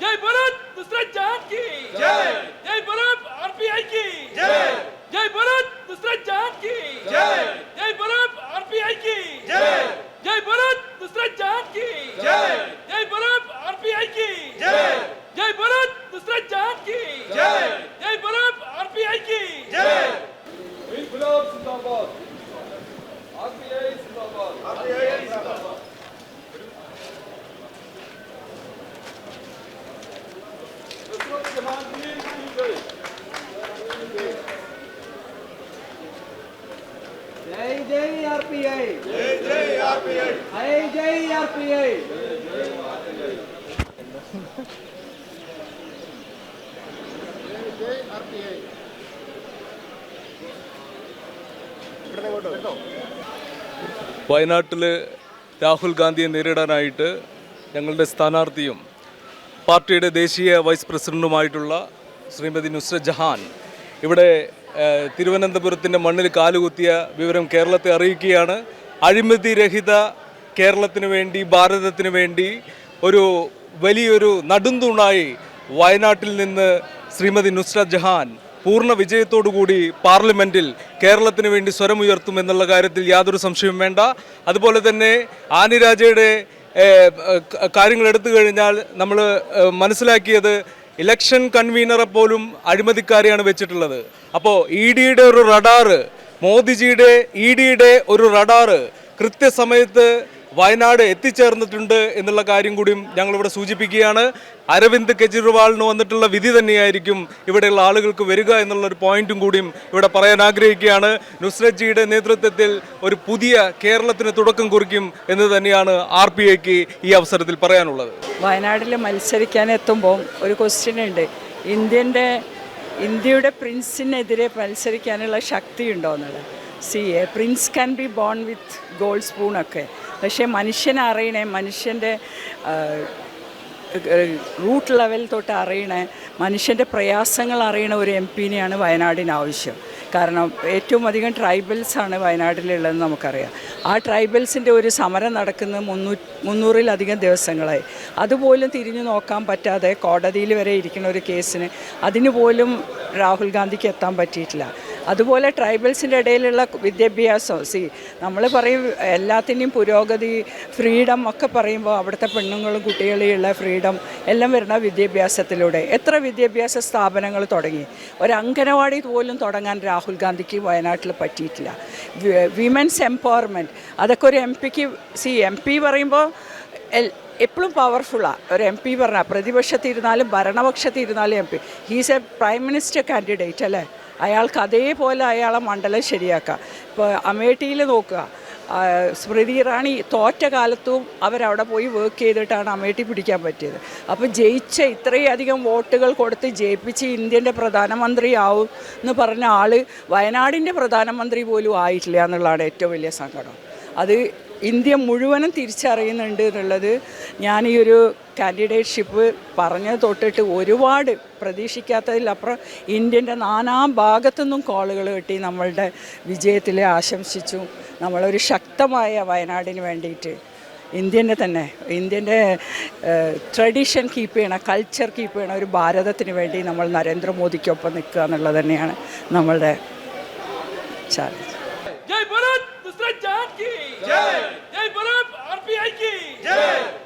जय भारत नुसरत जहाँ की। जय। जय भारत आरपीआई की। जय। जय भारत नुसरत जहाँ की। जय। जय भारत आरपीआई की। जय। जय भारत नुसरत जहाँ की। जय। जय भारत आरपीआई की। जय। जय भारत नुसरत जहाँ की। जय। जय भारत आरपीआई की। जय। İnkılap Zindabad. RPI Zindabad. RPI Zindabad. జై జై ఆర్పిఐ జై జై ఆర్పిఐ జై జై ఆర్పిఐ വയനാട്ടിൽ രാഹുൽ ഗാന്ധിയെ നേരിടാനായിട്ട് ഞങ്ങളുടെ സ്ഥാനാർത്ഥിയും പാർട്ടിയുടെ ദേശീയ വൈസ് പ്രസിഡന്റുമായിട്ടുള്ള ശ്രീമതി നുസ്രത് ജഹാൻ ഇവിടെ തിരുവനന്തപുരത്തിന്റെ മണ്ണിൽ കാലുകുത്തിയ വിവരം കേരളത്തെ അറിയിക്കുകയാണ്. അഴിമതി രഹിത കേരളത്തിന് വേണ്ടി ഭാരതത്തിന് വേണ്ടി ഒരു വലിയൊരു നടുന്തൂണായി വയനാട്ടിൽ നിന്ന് ശ്രീമതി നുസ്രത് ജഹാൻ പൂർണ വിജയത്തോടുകൂടി പാർലമെന്റിൽ കേരളത്തിന് വേണ്ടി സ്വരമുയർത്തും എന്നുള്ള കാര്യത്തിൽ യാതൊരു സംശയവും വേണ്ട. അതുപോലെ തന്നെ ആനിരാജയുടെ കാര്യങ്ങൾ എടുത്തു കഴിഞ്ഞാൽ നമ്മൾ മനസ്സിലാക്കിയത് ഇലക്ഷൻ കൺവീനറെ പോലും അഴിമതിക്കാരെയാണ് വെച്ചിട്ടുള്ളത്. അപ്പോൾ ഇ ഡിയുടെ ഒരു റഡാറ് മോദിജിയുടെ ഇ ഡിയുടെ ഒരു റഡാറ് കൃത്യസമയത്ത് വയനാട് എത്തിച്ചേർന്നിട്ടുണ്ട് എന്നുള്ള കാര്യം കൂടിയും ഞങ്ങളിവിടെ സൂചിപ്പിക്കുകയാണ്. അരവിന്ദ് കെജ്രിവാളിന് വന്നിട്ടുള്ള വിധി തന്നെയായിരിക്കും ഇവിടെയുള്ള ആളുകൾക്ക് വരിക എന്നുള്ള ഒരു പോയിന്റും കൂടിയും ഇവിടെ പറയാൻ ആഗ്രഹിക്കുകയാണ്. നുസ്രജിയുടെ നേതൃത്വത്തിൽ ഒരു പുതിയ കേരളത്തിന് തുടക്കം കുറിക്കും എന്ന് തന്നെയാണ് ആർ പി ഐക്ക് ഈ അവസരത്തിൽ പറയാനുള്ളത്. വയനാട്ടിൽ മത്സരിക്കാൻ എത്തുമ്പോൾ ഒരു ക്വസ്റ്റ്യൻ ഉണ്ട്. ഇന്ത്യന്റെ ഇന്ത്യയുടെ പ്രിൻസിനെതിരെ മത്സരിക്കാനുള്ള ശക്തി ഉണ്ടോ എന്നുള്ളത്? See a prince can be born with gold spoon സ്പൂണൊക്കെ പക്ഷേ മനുഷ്യനെ അറിയണേ മനുഷ്യന്റെ റൂട്ട് ലെവൽ തൊട്ട് അറിയണേ മനുഷ്യന്റെ പ്രയാസങ്ങൾ അറിയണ ഒരു എം പിനെയാണ് വയനാടിന് ആവശ്യം. കാരണം ഏറ്റവും അധികം ട്രൈബൽസാണ് വയനാട്ടിലുള്ളതെന്ന് നമുക്കറിയാം. ആ ട്രൈബൽസിന്റെ ഒരു സമരം നടക്കുന്നത് മുന്നൂ മുന്നൂറിലധികം ദിവസങ്ങളായി. അതുപോലും തിരിഞ്ഞു നോക്കാൻ പറ്റാതെ കോടതിയിൽ വരെ ഇരിക്കുന്ന ഒരു കേസിന് അതിന് പോലും രാഹുൽ ഗാന്ധിക്ക് എത്താൻ പറ്റിയിട്ടില്ല. അതുപോലെ ട്രൈബൽസിന്റെ ഇടയിലുള്ള വിദ്യാഭ്യാസം. സി നമ്മൾ പറയും എല്ലാത്തിന്റെയും പുരോഗതി ഫ്രീഡം ഒക്കെ പറയുമ്പോൾ അവിടുത്തെ പെണ്ണുങ്ങളും കുട്ടികളെയുള്ള ഫ്രീഡം എല്ലാം വരുന്ന വിദ്യാഭ്യാസത്തിലൂടെ. എത്ര വിദ്യാഭ്യാസ സ്ഥാപനങ്ങൾ തുടങ്ങി? ഒരു അംഗനവാടി പോലും തുടങ്ങാൻ രാഹുൽ ഗാന്ധിക്ക് വയനാട്ടിൽ പറ്റിയിട്ടില്ല. വിമൻസ് എംപവർമെന്റ് അതൊക്കെ ഒരു എം പിക്ക് സി എം പി പറയുമ്പോൾ എപ്പോഴും പവർഫുള്ളാണ് ഒരു എം പി പറഞ്ഞാൽ പ്രതിപക്ഷത്തിരുന്നാലും ഭരണപക്ഷത്തിരുന്നാലും M P. He's a prime minister candidate അല്ലേ? അയാൾക്ക് അതേപോലെ അയാളെ മണ്ഡലം ശരിയാക്കാം. ഇപ്പോൾ അമേഠിയിൽ നോക്കുക. സ്മൃതി ഇറാണി തോറ്റ കാലത്തും അവരവിടെ പോയി വർക്ക് ചെയ്തിട്ടാണ് അമേഠി പിടിക്കാൻ പറ്റിയത്. അപ്പോൾ ജയിച്ച ഇത്രയധികം വോട്ടുകൾ കൊടുത്ത് ജയിപ്പിച്ച് ഇന്ത്യന്റെ പ്രധാനമന്ത്രിയാവും എന്ന് പറഞ്ഞ ആൾ വയനാടിന്റെ പ്രധാനമന്ത്രി പോലും ആയിട്ടില്ല എന്നുള്ളതാണ് ഏറ്റവും വലിയ സങ്കടം. അത് ഇന്ത്യ മുഴുവനും തിരിച്ചറിയുന്നുണ്ട് എന്നുള്ളത് ഞാൻ ഈ ഒരു കാൻഡിഡേറ്റ്ഷിപ്പ് പറഞ്ഞ തൊട്ടിട്ട് ഒരുപാട് പ്രതീക്ഷിക്കാത്തതിലപ്പുറം ഇന്ത്യന്റെ നാനാ ഭാഗത്തുനിന്നും കോളുകൾ കിട്ടി നമ്മളുടെ വിജയത്തിൽ ആശംസിച്ചു. നമ്മളൊരു ശക്തമായ വയനാടിന് വേണ്ടിയിട്ട്. ഇന്ത്യന്റെ തന്നെ ഇന്ത്യന്റെ ട്രഡീഷൻ കീപ്പ് ചെയ്യണ കൾച്ചർ കീപ്പ് ചെയ്യണ ഒരു ഭാരതത്തിന് വേണ്ടി നമ്മൾ നരേന്ദ്രമോദിക്കൊപ്പം നിൽക്കുക എന്നുള്ളത് തന്നെയാണ് നമ്മളുടെ ചാലഞ്ച് जय भारत नुसरत जहां की जय जय भारत आरपीआई की जय